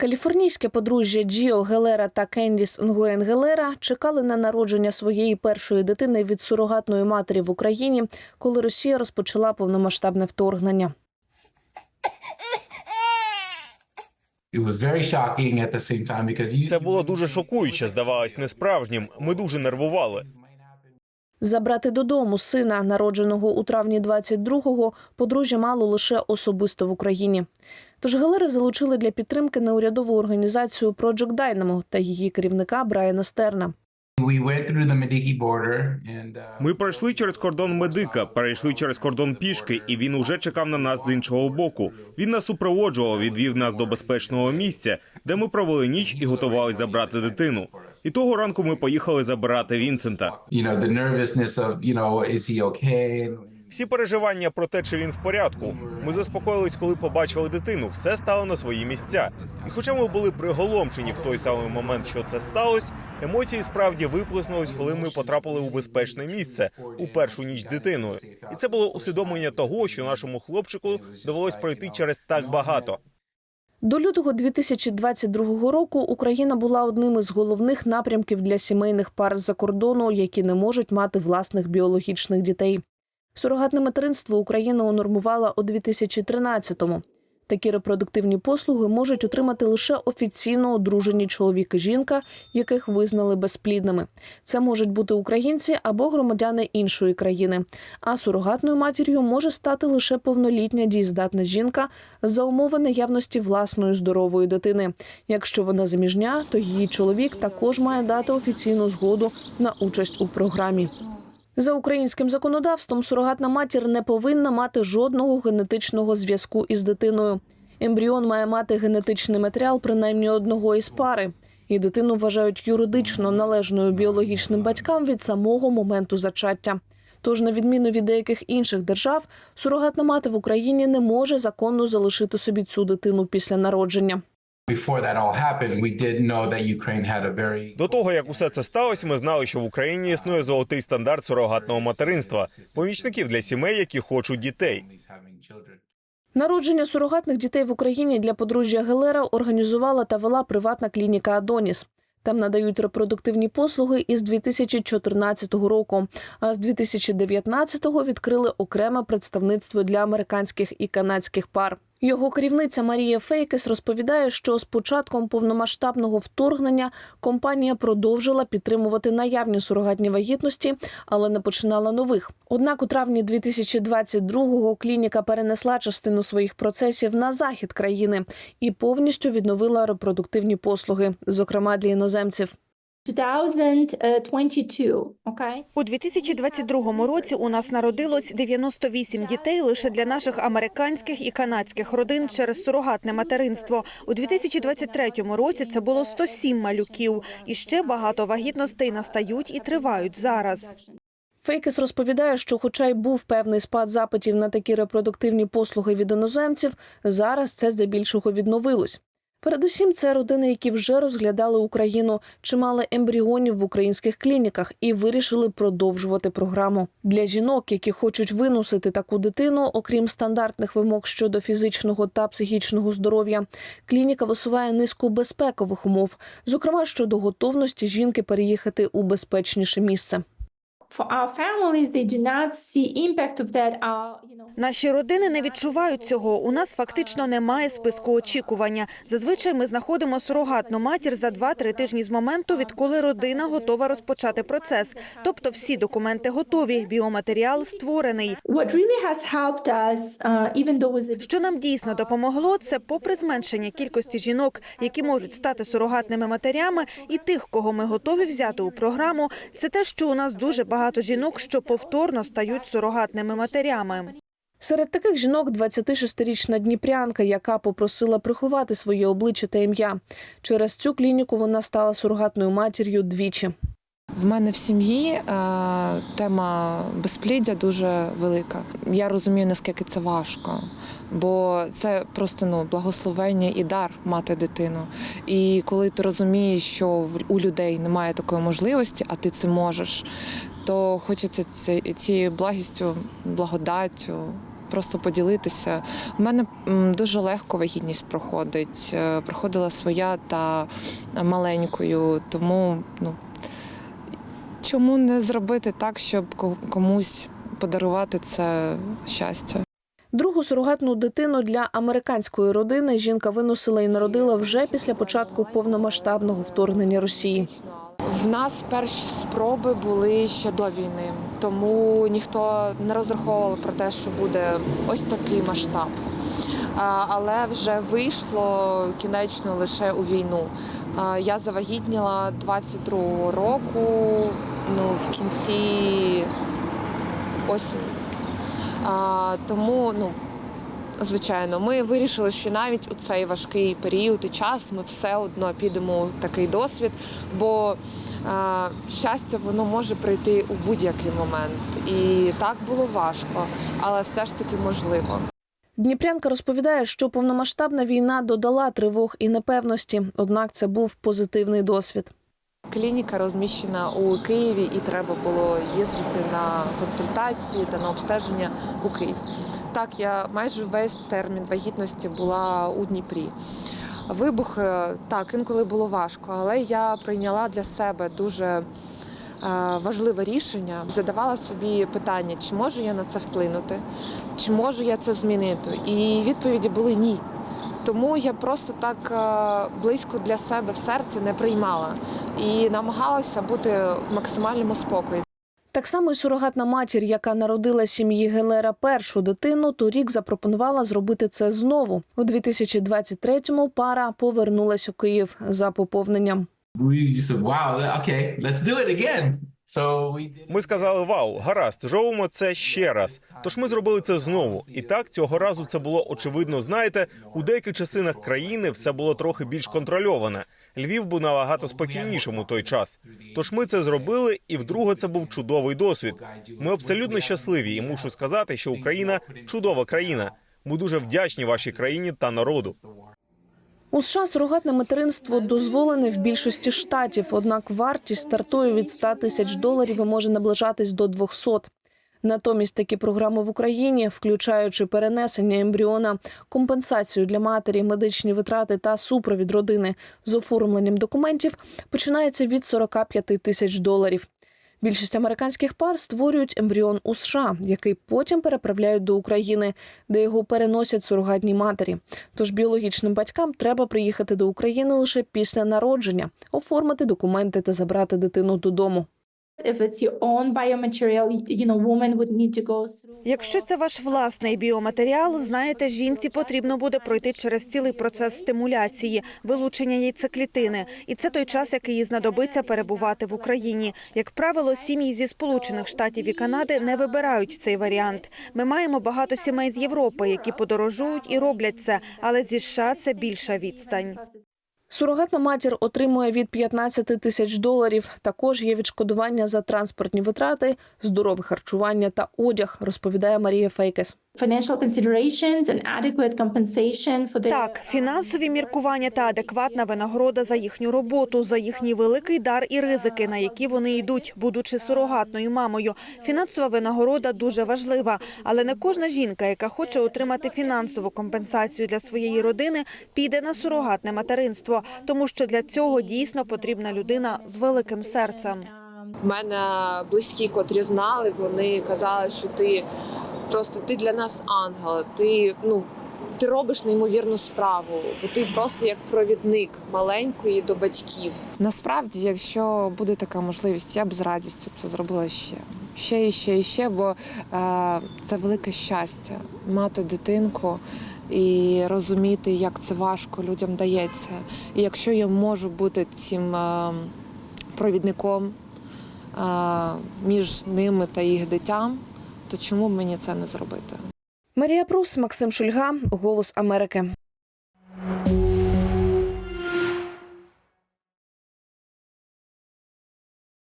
Каліфорнійське подружжя Джіо Гелера та Кендіс Нгуен Гелера чекали на народження своєї першої дитини від сурогатної матері в Україні, коли Росія розпочала повномасштабне вторгнення. Це було дуже шокуюче, здавалось несправжнім. Ми дуже нервували. Забрати додому сина, народженого у травні 22-го, подружжя мало лише особисто в Україні. Тож галери залучили для підтримки неурядову організацію Project Dynamo та її керівника Брайана Стерна. Uh, Ми пройшли через кордон медика, перейшли через кордон пішки, і він уже чекав на нас з іншого боку. Він нас супроводжував, відвів нас до безпечного місця, де ми провели ніч і готувалися забрати дитину. І того ранку ми поїхали забирати Вінсента. Всі переживання про те, чи він в порядку. Ми заспокоїлись, коли побачили дитину. Все стало на свої місця. І хоча ми були приголомшені в той самий момент, що це сталося, емоції справді виплеснулись, коли ми потрапили у безпечне місце у першу ніч дитиною. І це було усвідомлення того, що нашому хлопчику довелось пройти через так багато. До лютого 2022 року Україна була одним із головних напрямків для сімейних пар з-за кордону, які не можуть мати власних біологічних дітей. Сурогатне материнство Україна унормувала у 2013-му. Такі репродуктивні послуги можуть отримати лише офіційно одружені чоловік і жінка, яких визнали безплідними. Це можуть бути українці або громадяни іншої країни. А сурогатною матір'ю може стати лише повнолітня дієздатна жінка за умови наявності власної здорової дитини. Якщо вона заміжня, то її чоловік також має дати офіційну згоду на участь у програмі. За українським законодавством сурогатна матір не повинна мати жодного генетичного зв'язку із дитиною. Ембріон має мати генетичний матеріал принаймні одного із пари. І дитину вважають юридично належною біологічним батькам від самого моменту зачаття. Тож, на відміну від деяких інших держав, сурогатна мати в Україні не може законно залишити собі цю дитину після народження. До того як усе це сталося, ми знали, що в Україні існує золотий стандарт сурогатного материнства, помічників для сімей, які хочуть дітей. Народження сурогатних дітей в Україні для подружжя Гелера організувала та вела приватна клініка Адоніс. Там надають репродуктивні послуги із 2014 року. А з 2019-го відкрили окреме представництво для американських і канадських пар. Його керівниця Марія Фейкес розповідає, що з початком повномасштабного вторгнення компанія продовжила підтримувати наявні сурогатні вагітності, але не починала нових. Однак у травні 2022-го клініка перенесла частину своїх процесів на захід країни і повністю відновила репродуктивні послуги, зокрема для іноземців. 2022, okay? У 2022 році у нас народилось 98 дітей лише для наших американських і канадських родин через сурогатне материнство. У 2023 році це було 107 малюків. І ще багато вагітностей настають і тривають зараз. Фейкес розповідає, що, хоча й був певний спад запитів на такі репродуктивні послуги від іноземців, зараз це здебільшого відновилось. Передусім, це родини, які вже розглядали Україну, чи мали ембріонів в українських клініках і вирішили продовжувати програму. Для жінок, які хочуть виносити таку дитину, окрім стандартних вимог щодо фізичного та психічного здоров'я, клініка висуває низку безпекових умов, зокрема щодо готовності жінки переїхати у безпечніше місце. Наші родини не відчувають цього. У нас фактично немає списку очікування. Зазвичай ми знаходимо сурогатну матір за 2-3 тижні з моменту, відколи родина готова розпочати процес. Тобто всі документи готові, біоматеріал створений. uh, Що нам дійсно допомогло, це попри зменшення кількості жінок, які можуть стати сурогатними матерями, і тих, кого ми готові взяти у програму, це те, що у нас дуже багато жінок, що повторно стають сурогатними матерями. Серед таких жінок 26-річна дніпрянка, яка попросила приховати своє обличчя та ім'я. Через цю клініку вона стала сурогатною матір'ю двічі. В мене в сім'ї е, тема безпліддя дуже велика. Я розумію, наскільки це важко, бо це просто ну благословення і дар мати дитину. І коли ти розумієш, що у людей немає такої можливості, а ти це можеш, то хочеться цією благістю, благодаттю просто поділитися. У мене дуже легко вагітність проходить. Е, Проходила своя та маленькою, тому ну чому не зробити так, щоб комусь подарувати це щастя? Другу сурогатну дитину для американської родини жінка виносила і народила вже після початку повномасштабного вторгнення Росії. В нас перші спроби були ще до війни, тому ніхто не розраховував про те, що буде ось такий масштаб. Але вже вийшло кінечно лише у війну. Я завагітніла 22-го року, ну в кінці осені. А, Тому, ну звичайно, ми вирішили, що навіть у цей важкий період і час ми все одно підемо в такий досвід, бо а, щастя воно може прийти у будь-який момент. І так було важко, але все ж таки можливо. Дніпрянка розповідає, що повномасштабна війна додала тривог і непевності, однак це був позитивний досвід. Клініка розміщена у Києві, і треба було їздити на консультації та на обстеження у Київ. Так, я майже весь термін вагітності була у Дніпрі. Вибух е, так інколи було важко, але я прийняла для себе дуже е, важливе рішення. Задавала собі питання, чи можу я на це вплинути, чи можу я це змінити. І відповіді були ні. Тому я просто так е, близько для себе в серці не приймала і намагалася бути в максимальному спокої. Так само й сурогатна матір, яка народила сім'ї Гелера першу дитину, торік запропонувала зробити це знову. У 2023-му пара повернулась у Київ за поповненням. We just said, wow, okay, let's do it again. Ми сказали: Вау, гаразд, зробимо це ще раз. Тож ми зробили це знову. І так цього разу це було очевидно. Знаєте, у деяких частинах країни все було трохи більш контрольоване. Львів був набагато спокійнішим у той час. Тож ми це зробили, і вдруге це був чудовий досвід. Ми абсолютно щасливі, і мушу сказати, що Україна чудова країна. Ми дуже вдячні вашій країні та народу. У США сурогатне материнство дозволене в більшості штатів, однак вартість стартує від 100 тисяч доларів і може наближатись до 200. Натомість такі програми в Україні, включаючи перенесення ембріона, компенсацію для матері, медичні витрати та супровід родини з оформленням документів, починається від 45 тисяч доларів. Більшість американських пар створюють ембріон у США, який потім переправляють до України, де його переносять сурогатні матері. Тож біологічним батькам треба приїхати до України лише після народження, оформити документи та забрати дитину додому. Якщо це ваш власний біоматеріал, знаєте, жінці потрібно буде пройти через цілий процес стимуляції, вилучення яйцеклітини. І це той час, який їй знадобиться перебувати в Україні. Як правило, сім'ї зі Сполучених Штатів і Канади не вибирають цей варіант. Ми маємо багато сімей з Європи, які подорожують і роблять це, але зі США це більша відстань. Сурогатна матір отримує від 15 тисяч доларів. Також є відшкодування за транспортні витрати, здорове харчування та одяг, розповідає Марія Фейкес. Financial considerations and adequate compensation for their Так, фінансові міркування та адекватна винагорода за їхню роботу, за їхній великий дар і ризики, на які вони йдуть, будучи сурогатною мамою. Фінансова винагорода дуже важлива, але не кожна жінка, яка хоче отримати фінансову компенсацію для своєї родини, піде на сурогатне материнство, тому що для цього дійсно потрібна людина з великим серцем. В мене близькі, котрі знали, вони казали, що ти просто ти для нас ангел. Ти ну ти робиш неймовірну справу, бо ти просто як провідник маленької до батьків. Насправді, якщо буде така можливість, я б з радістю це зробила ще. Ще і ще і ще, бо е, це велике щастя мати дитинку і розуміти, як це важко людям дається. І якщо я можу бути цим е, провідником а, між ними та їх дитям, то чому б мені це не зробити? Марія Прус, Максим Шульга, Голос Америки.